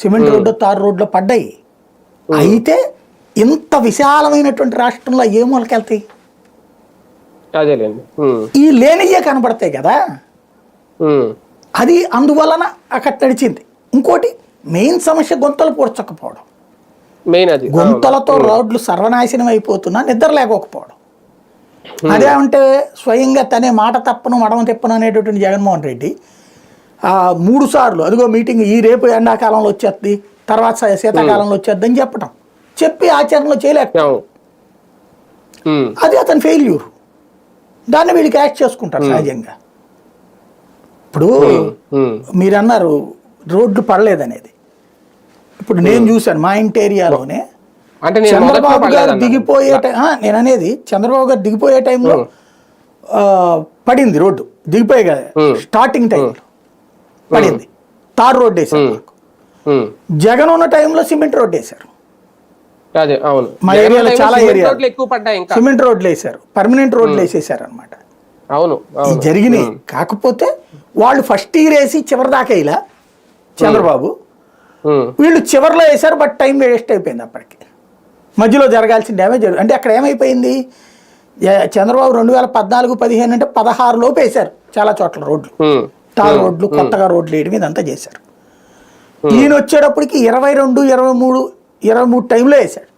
Cement road తారు రోడ్లు పడ్డాయి. అయితే ఇంత విశాలమైనటువంటి రాష్ట్రంలో ఏ మూలకెళ్తాయి ఈ లేనియే కనబడతాయి కదా. అది అందువలన అక్కడ నడిచింది. ఇంకోటి మెయిన్ సమస్య గుంతలు పూడ్చకపోవడం. మెయిన్ అది. గుంతలతో రోడ్లు సర్వనాశనం అయిపోతున్నా నిద్ర లేకపోవడం అదే అంటే స్వయంగా తనే మాట తప్పను మడమ తిప్పను అనేటటువంటి జగన్మోహన్ రెడ్డి మూడు సార్లు. అదిగో మీటింగ్ ఈ రేపు ఎండాకాలంలో వచ్చేస్తుంది తర్వాత శీతాకాలంలో వచ్చేద్ది అని చెప్పడం చెప్పి ఆచరణలో చేయలేక అది అతని ఫెయిల్యూర్ దాన్ని వీళ్ళు క్యాచ్ చేసుకుంటారు సహజంగా. ఇప్పుడు ఉమ్, మీరు అన్నారు రోడ్లు పడలేదనేది. ఇప్పుడు నేను చూశాను మా ఇంటి ఏరియాలోనే చంద్రబాబు గారు. దిగిపోయే నేను అనేది చంద్రబాబు గారు దిగిపోయే టైంలో పడింది రోడ్డు. దిగిపోయే కదా. స్టార్టింగ్ టైంలో. పడింది. తార్ రోడ్డు మాకు. ఉమ్, జగన్ ఉన్న టైంలో సిమెంట్ రోడ్డు వేశారు. అదే అవును. మా ఏరియాలో చాలా. రోడ్లు ఎక్కువ పడ్డాయి ఇంకా. సిమెంట్ రోడ్లు వేశారు. పర్మనెంట్ రోడ్లు వేసేసారు అనమాట అవును జరిగినాయి. కాకపోతే వాళ్ళు ఫస్ట్ ఇయర్ వేసి చివరి దాకా ఇలా చంద్రబాబు. వీళ్ళు చివరిలో వేశారు బట్ టైం వేస్ట్ అయిపోయింది అప్పటికి. మధ్యలో జరగాల్సిన డ్యామేజ్ అంటే అక్కడ ఏమైపోయింది? చంద్రబాబు రెండు వేల పద్నాలుగు పదిహేను అంటే పదహారు లోపు వేశారు చాలా చోట్ల రోడ్లు. తార్ రోడ్లు కొత్తగా రోడ్లు వేయడం ఇదంతా చేశారు. ఈయన వచ్చేటప్పటికి ఇరవై రెండు ఇరవై మూడు ఇరవై మూడు టైంలో వేశాడు.